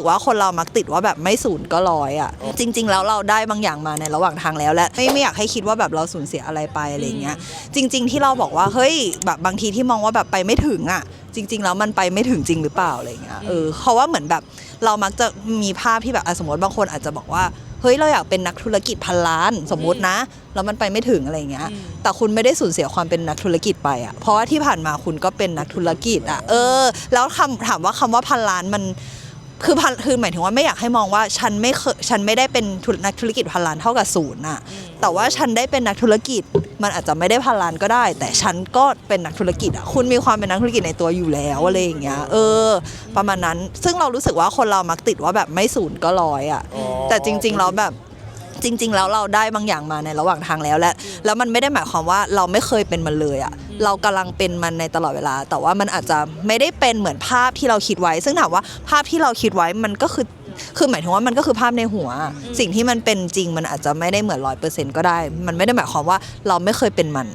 สึกว่าคนเรามักติดว่าแบบไม่ศูนย์ก็ร้อยอะ จริง ๆ แล้วเราได้บางอย่างมาในระหว่างทางแล้วและไม่ไม่อยากให้คิดว่าแบบเราสูญเสียอะไรไปอะไรอย่างเงี้ยจริง ๆ ที่เราบอกว่าเฮ้ยแบบบางทีที่มองว่าแบบไปไม่ถึงอะ จริง ๆ แล้วมันไปไม่ถึงจริงหรือเปล่าอะไรอย่างเงี้ยเออเพราะว่าเหมือนแบบเรามักจะมีภาพที่แบบอะสมมติบางคนอาจจะบอกว่าเฮ้ยเราอยากเป็นนักธุรกิจพันล้านสมมุตินะแล้วมันไปไม่ถึงอะไรอย่างเงี้ย แต่คุณไม่ได้สูญเสียความเป็นนักธุรกิจไปอะเพราะว่าที่ผ่านมาคุณก็เป็นนักธุรกิจอะเออ แล้วคำถามว่าคำว่าพันล้านมัน คือพันคือหมายถึงว่าไม่อยากให้มองว่าฉันไม่เคยฉันไม่ได้เป็นธุรนักธุรกิจพันล้านเท่ากับศูนย์อะแต่ว่าฉันได้เป็นนักธุรกิจ มันอาจจะไม่ได้พันล้านก็ได้ แต่ฉันก็เป็นนักธุรกิจอะคุณมีความเป็นนักธุรกิจในตัวอยู่แล้วอะไรอย่างเงี้ยเออ ประมาณนั้นซึ่งเรารู้สึกว่าคนเรามักติดว่าแบบไม่ศูนย์ก็ร้อยอะแต่จริงๆแล้วแบบ จริง ๆ แล้วเราได้บางอย่างมาในระหว่างทางแล้วและแล้วมันไม่ได้หมายความว่าเราไม่เคยเป็นมันเลยอะเรากำลังเป็นมันในตลอดเวลา แต่ว่ามันอาจจะไม่ได้เป็นเหมือนภาพที่เราคิดไว้ ซึ่งถามว่าภาพที่เราคิดไว้มันก็คือคือหมายถึงว่ามันก็คือภาพในหัว สิ่งที่มันเป็นจริงมันอาจจะไม่ได้เหมือนร้อยเปอร์เซ็นต์ก็ได้ มันไม่ได้หมายความว่าเราไม่เคยเป็นมัน